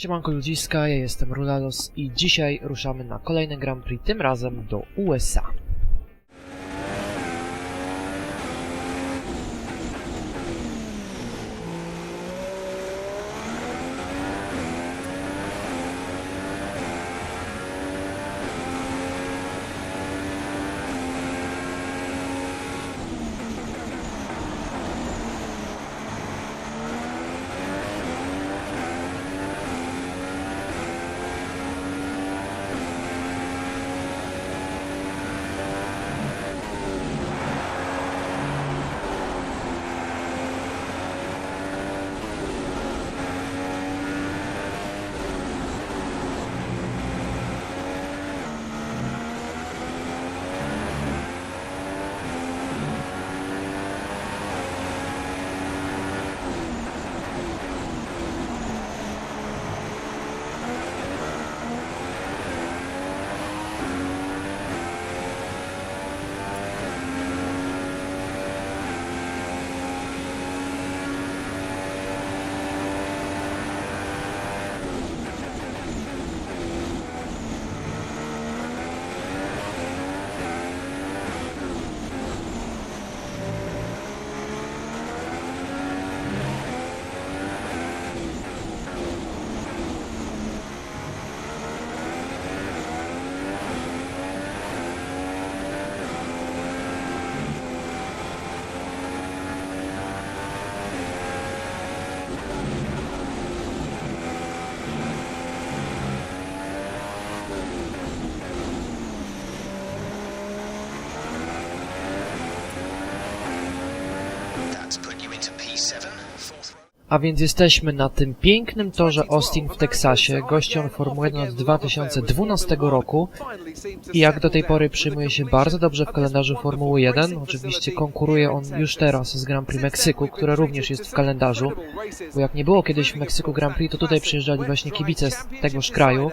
Siemanko ludziska, ja jestem Rulalos i dzisiaj ruszamy na kolejny Grand Prix, tym razem do USA. A więc jesteśmy na tym pięknym torze Austin w Teksasie, gością Formuły 1 od 2012 roku. I jak do tej pory przyjmuje się bardzo dobrze w kalendarzu Formuły 1. Oczywiście konkuruje on już teraz z Grand Prix Meksyku, które również jest w kalendarzu, bo jak nie było kiedyś w Meksyku Grand Prix, to tutaj przyjeżdżali właśnie kibice z tegoż kraju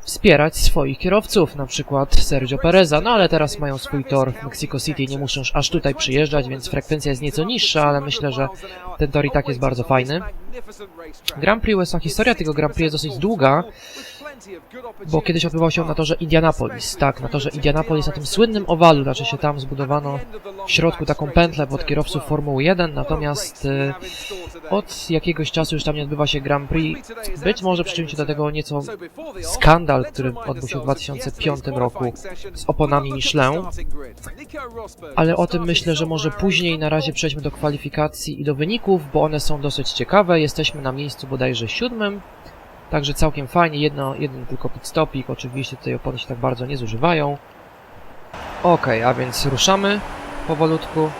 wspierać swoich kierowców, na przykład Sergio Pereza, no ale teraz mają swój tor w Mexico City, nie muszą aż tutaj przyjeżdżać, więc frekwencja jest nieco niższa, ale myślę, że ten tor i tak jest bardzo fajny. Grand Prix USA, historia tego Grand Prix jest dosyć długa, bo kiedyś odbywał się on na torze Indianapolis, tak, na torze Indianapolis, na tym słynnym owalu, znaczy się tam zbudowano w środku taką pętlę pod kierowców Formuły 1, natomiast e, od jakiegoś czasu już tam nie odbywa się Grand Prix. Być może przyczynił się do tego nieco skandal, który odbył się w 2005 roku z oponami Michelin, ale o tym myślę, że może później na razie przejdźmy do kwalifikacji i do wyników, bo one są dosyć ciekawe. Jesteśmy na miejscu bodajże siódmym, także całkiem fajnie. Jedno, jeden tylko pit stopik, oczywiście tutaj opony się tak bardzo nie zużywają. Ok, a więc ruszamy powolutku.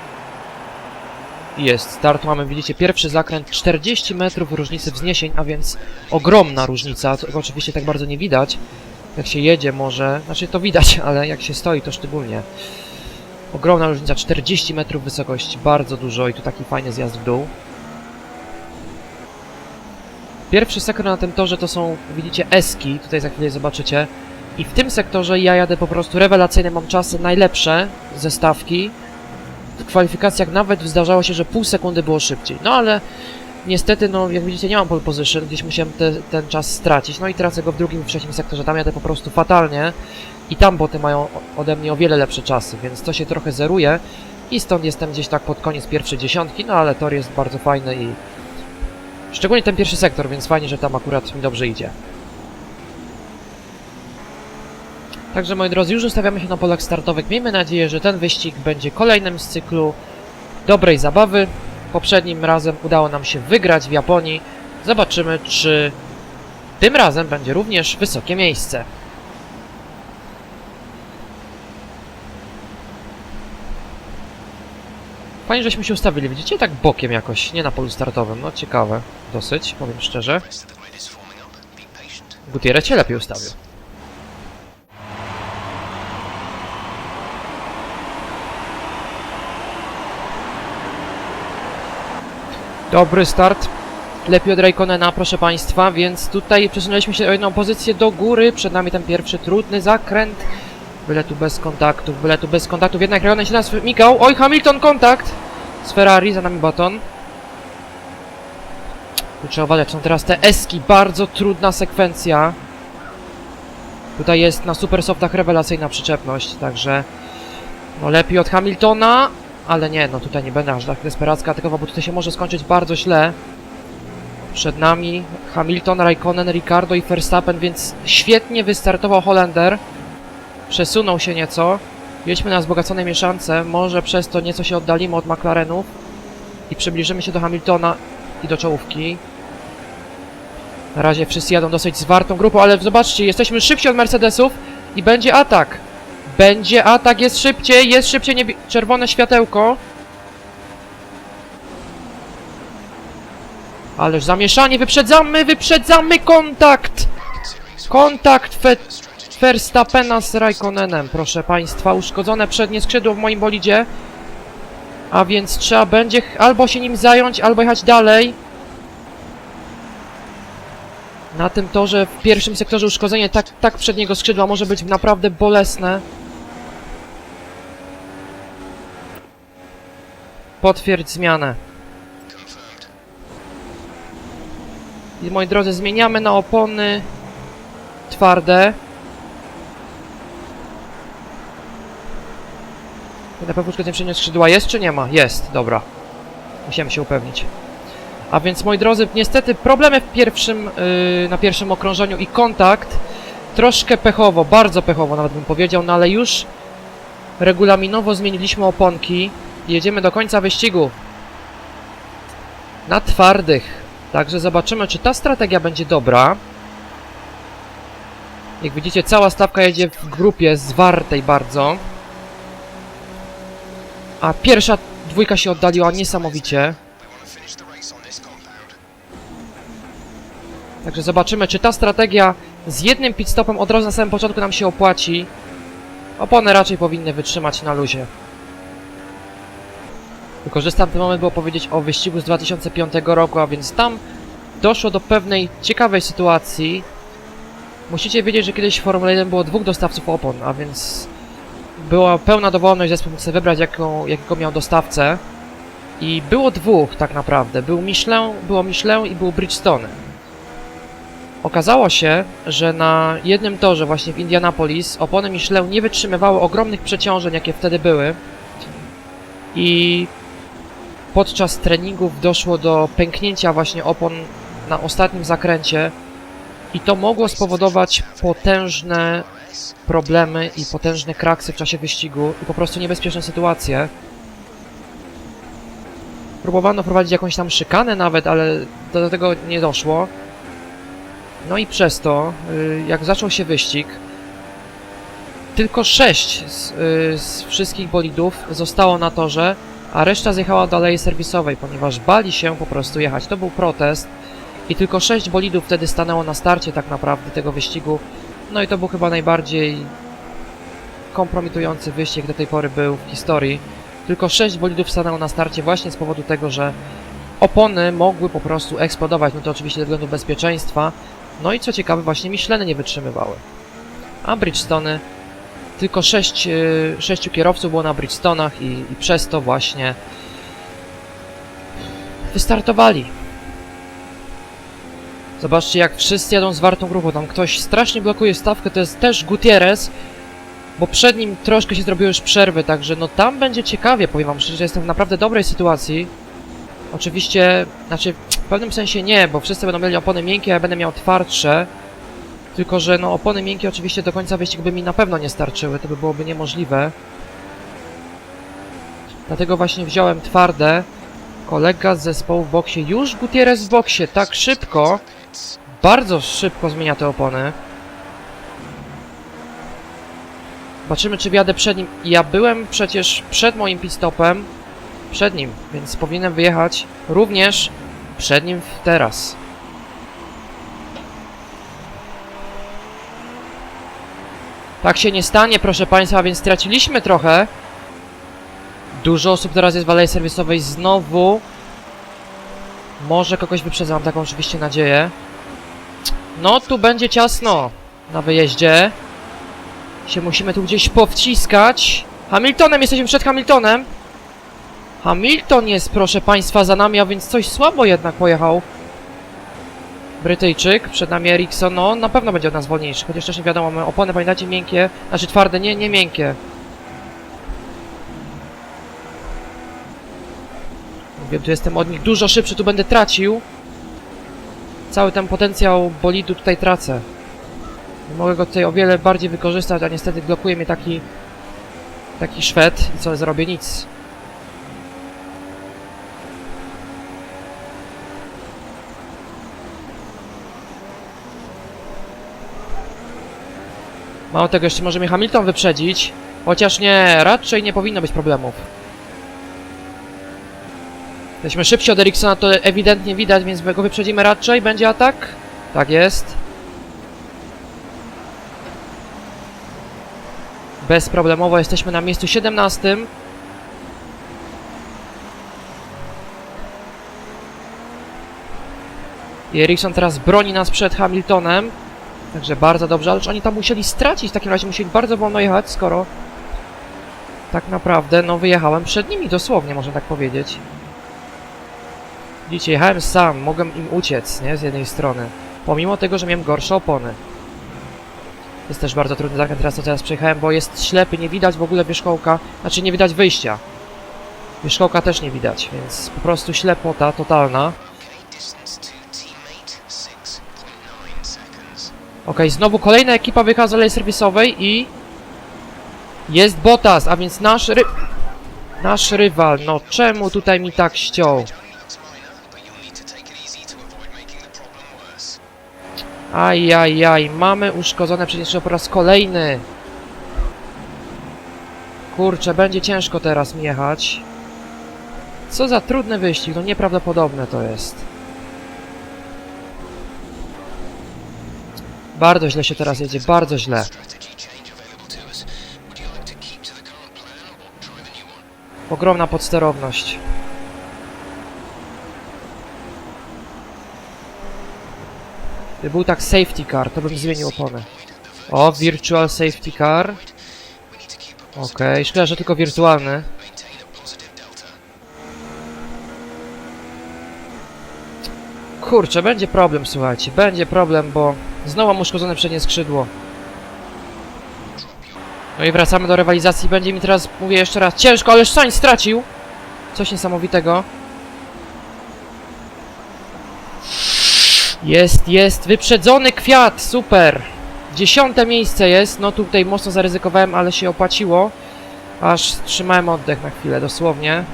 Jest start, mamy, widzicie, pierwszy zakręt, 40 metrów różnicy wzniesień, a więc ogromna różnica, to oczywiście tak bardzo nie widać, jak się jedzie może, znaczy to widać, ale jak się stoi to szczególnie. Ogromna różnica, 40 metrów wysokości, bardzo dużo i tu taki fajny zjazd w dół. Pierwszy sektor na tym torze to są, widzicie, eski, tutaj za chwilę zobaczycie. I w tym sektorze ja jadę po prostu rewelacyjne, mam czasy najlepsze ze stawki. W kwalifikacjach nawet zdarzało się, że pół sekundy było szybciej. No ale niestety, no jak widzicie, nie mam pole position, gdzieś musiałem te, ten czas stracić. No i tracę go w drugim trzecim sektorze, tam jadę po prostu fatalnie. I tam boty mają ode mnie o wiele lepsze czasy, więc to się trochę zeruje. I stąd jestem gdzieś tak pod koniec pierwszej dziesiątki, no ale tor jest bardzo fajny i... Szczególnie ten pierwszy sektor, więc fajnie, że tam akurat mi dobrze idzie. Także moi drodzy, już ustawiamy się na polach startowych. Miejmy nadzieję, że ten wyścig będzie kolejnym z cyklu dobrej zabawy. Poprzednim razem udało nam się wygrać w Japonii. Zobaczymy, czy tym razem będzie również wysokie miejsce. Fajnie, żeśmy się ustawili. Widzicie? Tak bokiem jakoś, nie na polu startowym. No ciekawe, dosyć, powiem szczerze. Gutierrez się lepiej ustawił. Dobry start. Lepiej od Raikkonena, proszę Państwa, więc tutaj przesunęliśmy się o jedną pozycję do góry. Przed nami ten pierwszy trudny zakręt. Byle tu bez kontaktów, byle tu bez kontaktów. Jednak Raikkonen się nas wymigał. Oj, Hamilton kontakt! Z Ferrari, za nami baton. Tu trzeba uważać, są teraz te eski, bardzo trudna sekwencja. Tutaj jest na super softach rewelacyjna przyczepność, także no lepiej od Hamiltona, ale nie, no tutaj nie będę aż tak desperacka atakował, bo tutaj się może skończyć bardzo źle. Przed nami Hamilton, Raikkonen, Ricardo i Verstappen, więc świetnie wystartował Holender. Przesunął się nieco. Jedźmy na wzbogaconej mieszance, może przez to nieco się oddalimy od McLarenów i przybliżymy się do Hamiltona i do czołówki. Na razie wszyscy jadą dosyć zwartą grupą, ale zobaczcie, jesteśmy szybsi od Mercedesów i będzie atak. Będzie atak, jest szybciej, jest szybciej, niebie- czerwone światełko. Ależ zamieszanie, wyprzedzamy, wyprzedzamy kontakt! Kontakt Fe Verstappena z Raikkonenem, proszę państwa, uszkodzone przednie skrzydło w moim bolidzie. A więc trzeba będzie albo się nim zająć, albo jechać dalej. Na tym torze w pierwszym sektorze uszkodzenie tak, tak przedniego skrzydła może być naprawdę bolesne. Potwierdź zmianę. I moi drodzy, zmieniamy na opony twarde. Na pewno przedniego skrzydła jest czy nie ma? Jest, dobra. Musiałem się upewnić. A więc moi drodzy, niestety problemy w pierwszym, yy, na pierwszym okrążeniu i kontakt troszkę pechowo, bardzo pechowo nawet bym powiedział, no ale już regulaminowo zmieniliśmy oponki jedziemy do końca wyścigu. Na twardych. Także zobaczymy, czy ta strategia będzie dobra. Jak widzicie, cała stawka jedzie w grupie zwartej bardzo. A pierwsza dwójka się oddaliła niesamowicie. Także zobaczymy, czy ta strategia z jednym pit stopem od razu na samym początku nam się opłaci. Opony raczej powinny wytrzymać na luzie. Wykorzystam ten moment, by opowiedzieć o wyścigu z 2005 roku, a więc tam doszło do pewnej ciekawej sytuacji. Musicie wiedzieć, że kiedyś w Formule 1 było dwóch dostawców opon, a więc była pełna dowolność, zespół mógł sobie wybrać, jaką, jakiego miał dostawcę. I było dwóch tak naprawdę. Był Michelin, było Michelin i był Bridgestone. Okazało się, że na jednym torze właśnie w Indianapolis opony Michelin nie wytrzymywały ogromnych przeciążeń, jakie wtedy były. I podczas treningów doszło do pęknięcia właśnie opon na ostatnim zakręcie i to mogło spowodować potężne problemy i potężne kraksy w czasie wyścigu i po prostu niebezpieczne sytuacje. Próbowano prowadzić jakąś tam szykanę nawet, ale do, do tego nie doszło. No i przez to, y, jak zaczął się wyścig, tylko sześć z, y, z wszystkich bolidów zostało na torze, a reszta zjechała do aleji serwisowej, ponieważ bali się po prostu jechać. To był protest i tylko sześć bolidów wtedy stanęło na starcie tak naprawdę tego wyścigu. No i to był chyba najbardziej kompromitujący wyścig do tej pory był w historii. Tylko sześć bolidów stanęło na starcie właśnie z powodu tego, że opony mogły po prostu eksplodować, no to oczywiście ze względu bezpieczeństwa. No i co ciekawe, właśnie Micheliny nie wytrzymywały. A Bridgestone, tylko sześć, yy, sześciu kierowców było na Bridgestonach i, i przez to właśnie wystartowali. Zobaczcie, jak wszyscy jadą zwartą grupą. Tam ktoś strasznie blokuje stawkę, to jest też Gutierrez, bo przed nim troszkę się zrobiły już przerwy, także no tam będzie ciekawie, powiem wam szczerze, jestem w naprawdę dobrej sytuacji. Oczywiście, znaczy w pewnym sensie nie, bo wszyscy będą mieli opony miękkie, a ja będę miał twardsze. Tylko, że no opony miękkie oczywiście do końca wyścigu by mi na pewno nie starczyły, to by byłoby niemożliwe. Dlatego właśnie wziąłem twarde. Kolega z zespołu w boksie, już Gutierrez w boksie, tak szybko. Bardzo szybko zmienia te opony. Zobaczymy, czy wjadę przed nim. Ja byłem przecież przed moim pitstopem, przed nim, więc powinienem wyjechać również przed nim teraz. Tak się nie stanie, proszę Państwa, więc straciliśmy trochę. Dużo osób teraz jest w alei serwisowej znowu. Może kogoś wyprzedzam, mam taką oczywiście nadzieję. No, tu będzie ciasno na wyjeździe. Się musimy tu gdzieś powciskać. Hamiltonem, jesteśmy przed Hamiltonem. Hamilton jest, proszę Państwa, za nami, a więc coś słabo jednak pojechał. Brytyjczyk, przed nami Ericsson, no na pewno będzie od nas wolniejszy, chociaż też nie wiadomo, mamy opony, pamiętacie, miękkie, znaczy twarde, nie, nie miękkie. Wiem, tu jestem od nich dużo szybszy, tu będę tracił. Cały ten potencjał bolidu tutaj tracę. Mogę go tutaj o wiele bardziej wykorzystać, a niestety blokuje mnie taki... Taki Szwed i co zrobię? Nic. Mało tego, jeszcze może mnie Hamilton wyprzedzić. Chociaż nie, raczej nie powinno być problemów. Jesteśmy szybsi od Ericssona, to ewidentnie widać, więc my go wyprzedzimy raczej. Będzie atak? Tak jest. Bezproblemowo jesteśmy na miejscu 17. I Ericsson teraz broni nas przed Hamiltonem. Także bardzo dobrze, ależ oni tam musieli stracić, w takim razie musieli bardzo wolno jechać, skoro tak naprawdę, no wyjechałem przed nimi, dosłownie, można tak powiedzieć. Widzicie, jechałem sam, mogłem im uciec, nie, z jednej strony. Pomimo tego, że miałem gorsze opony. To jest też bardzo trudny zakręt teraz, co teraz przejechałem, bo jest ślepy, nie widać w ogóle wierzchołka, znaczy nie widać wyjścia. Wierzchołka też nie widać, więc po prostu ślepota totalna. Okay, distance to teammate 6.9 seconds. Okej, znowu kolejna ekipa wyjechała z alei serwisowej i... Jest Bottas, a więc nasz ry... Nasz rywal, no czemu tutaj mi tak ściął? Ajajaj, mamy uszkodzone przecież po raz kolejny. Kurczę, będzie ciężko teraz mi jechać. Co za trudny wyścig, no nieprawdopodobne to jest. Bardzo źle się teraz jedzie, bardzo źle. Strategy change Był tak safety car, to bym zmienił opony. O, virtual safety car. Okej, szkoda, że tylko wirtualny. Kurczę, będzie problem, słuchajcie, będzie problem, bo znowu mam uszkodzone przednie skrzydło. No i wracamy do rywalizacji. Będzie mi teraz, mówię jeszcze raz, ciężko, ale Sainz stracił. Coś niesamowitego. Jest, jest, wyprzedzony kwiat, super. Dziesiąte miejsce jest, no tutaj mocno zaryzykowałem, ale się opłaciło. Aż trzymałem oddech na chwilę, dosłownie.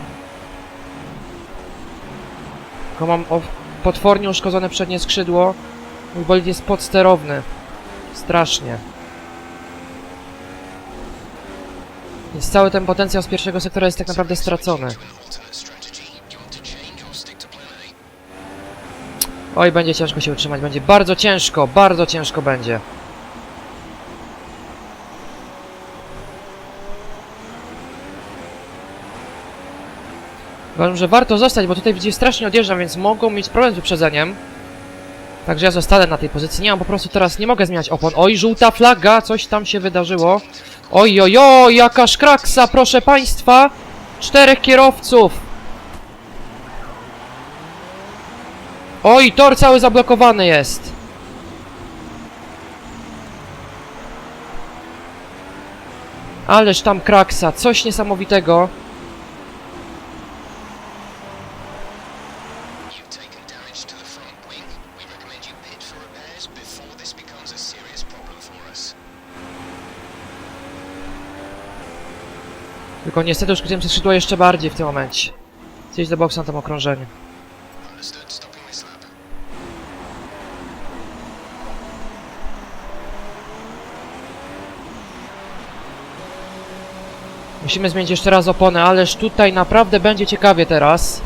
Tylko mam potwornie uszkodzone przednie skrzydło. Mój bolid jest podsterowny. Strasznie. Więc cały ten potencjał z pierwszego sektora jest tak naprawdę stracony. Oj, będzie ciężko się utrzymać. Będzie bardzo ciężko, bardzo ciężko będzie. Uważam, że warto zostać, bo tutaj widzicie strasznie odjeżdżam, więc mogą mieć problem z wyprzedzeniem. Także ja zostanę na tej pozycji. Nie mam po prostu teraz, nie mogę zmieniać opon. Oj, żółta flaga, coś tam się wydarzyło. Oj, oj, oj, jakaż kraksa, proszę państwa. Czterech kierowców. Oj, tor cały zablokowany jest. Ależ tam kraksa, coś niesamowitego. Tylko niestety uszkodziłem się skrzydło jeszcze bardziej w tym momencie. Zjeść do boksu na tym okrążeniu. Musimy zmienić jeszcze raz opony, ależ tutaj naprawdę będzie ciekawie teraz.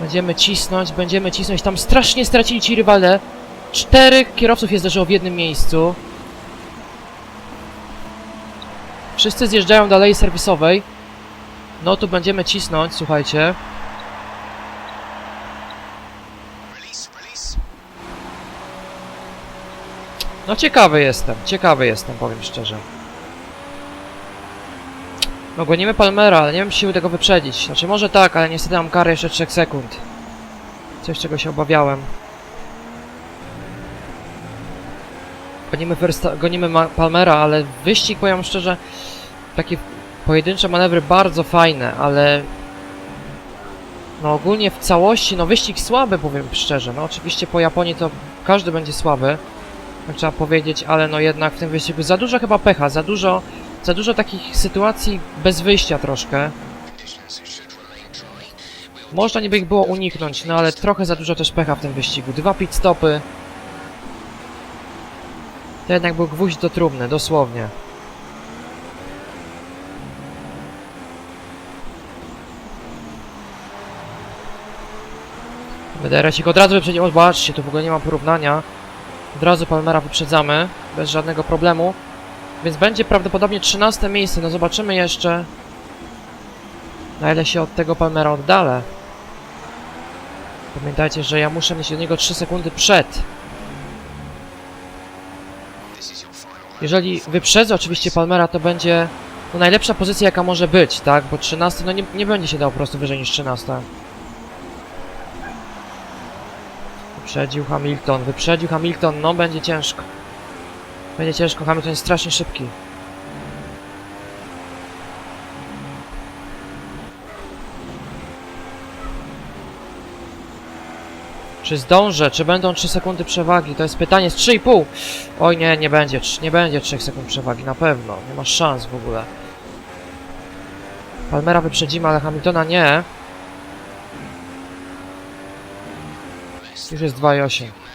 Będziemy cisnąć, będziemy cisnąć. Tam strasznie stracili ci rywale. Czterech kierowców jest zdarzyło w jednym miejscu. Wszyscy zjeżdżają do alei serwisowej. No tu będziemy cisnąć, słuchajcie. No ciekawy jestem, ciekawy jestem, powiem szczerze. No gonimy Palmera, ale nie wiem czy się uda go wyprzedzić. Znaczy może tak, ale niestety mam karę jeszcze 3 sekund. Coś czego się obawiałem. gonimy, gonimy Palmera, ale wyścig, powiem szczerze, takie pojedyncze manewry bardzo fajne, ale no ogólnie w całości, no wyścig słaby, powiem szczerze. No oczywiście po Japonii to każdy będzie słaby, tak trzeba powiedzieć, ale no jednak w tym wyścigu za dużo chyba pecha, za dużo, za dużo takich sytuacji bez wyjścia troszkę. Można niby ich było uniknąć, no ale trochę za dużo też pecha w tym wyścigu. Dwa pit stopy. To jednak był gwóźdź do trumny, dosłownie. Wyderecik od razu wyprzedzimy, zobaczcie, tu w ogóle nie ma porównania. Od razu Palmera wyprzedzamy, bez żadnego problemu. Więc będzie prawdopodobnie 13 miejsce, no zobaczymy jeszcze na ile się od tego Palmera oddalę. Pamiętajcie, że ja muszę mieć do niego 3 sekundy przed. Jeżeli wyprzedzę oczywiście Palmera, to będzie no, najlepsza pozycja jaka może być, tak? Bo 13, no nie, nie będzie się dał po prostu wyżej niż 13. Wyprzedził Hamilton, wyprzedził Hamilton, no będzie ciężko. Będzie ciężko, Hamilton jest strasznie szybki. Czy zdążę? Czy będą 3 sekundy przewagi? To jest pytanie. Z 3,5! Oj nie, nie będzie. Nie będzie 3 sekund przewagi, na pewno. Nie ma szans w ogóle. Palmera wyprzedzimy, ale Hamiltona nie. Już jest 2,8.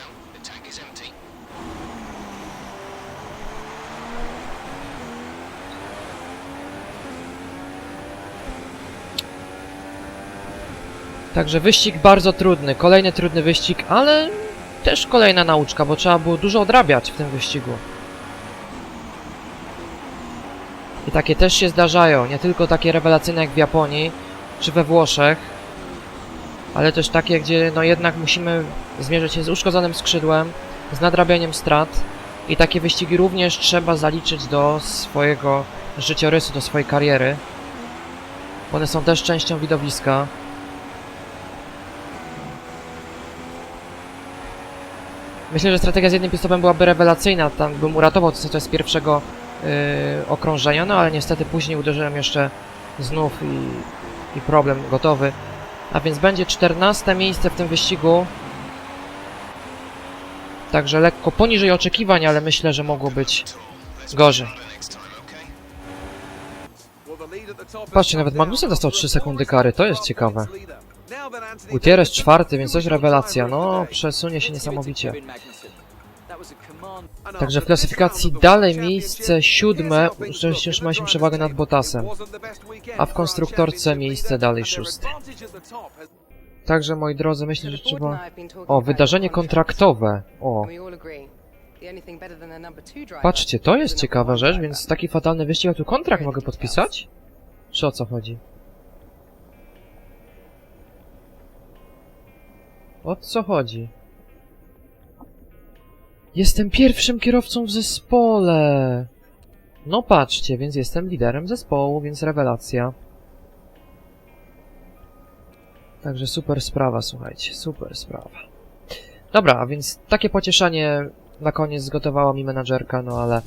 Także wyścig bardzo trudny. Kolejny trudny wyścig, ale też kolejna nauczka, bo trzeba było dużo odrabiać w tym wyścigu. I takie też się zdarzają. Nie tylko takie rewelacyjne jak w Japonii czy we Włoszech, ale też takie, gdzie no jednak musimy zmierzyć się z uszkodzonym skrzydłem, z nadrabianiem strat. I takie wyścigi również trzeba zaliczyć do swojego życiorysu, do swojej kariery. One są też częścią widowiska. Myślę, że strategia z jednym pistopem byłaby rewelacyjna. Tam bym uratował to z pierwszego yy, okrążenia, no ale niestety później uderzyłem jeszcze znów i, i problem gotowy. A więc będzie 14 miejsce w tym wyścigu. Także lekko poniżej oczekiwań, ale myślę, że mogło być gorzej. Patrzcie, nawet Magnussen dostał 3 sekundy kary, to jest ciekawe. Gutierrez czwarty, więc też rewelacja. No, przesunie się niesamowicie. Także w klasyfikacji dalej miejsce siódme, szczęście już się przewagę nad Bottasem, a w konstruktorce miejsce dalej szóste. Także moi drodzy, myślę, że trzeba... O, wydarzenie kontraktowe. O, patrzcie, to jest ciekawa rzecz, więc taki fatalny wyścig, a tu kontrakt mogę podpisać? Czy o co chodzi? O co chodzi? Jestem pierwszym kierowcą w zespole! No patrzcie, więc jestem liderem zespołu, więc rewelacja. Także super sprawa, słuchajcie, super sprawa. Dobra, a więc takie pocieszenie na koniec zgotowała mi menadżerka, no ale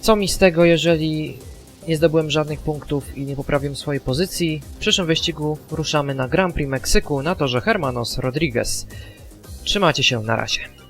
co mi z tego, jeżeli nie zdobyłem żadnych punktów i nie poprawiłem swojej pozycji? W przyszłym wyścigu ruszamy na Grand Prix Meksyku na torze Hermanos Rodriguez. Trzymajcie się, na razie.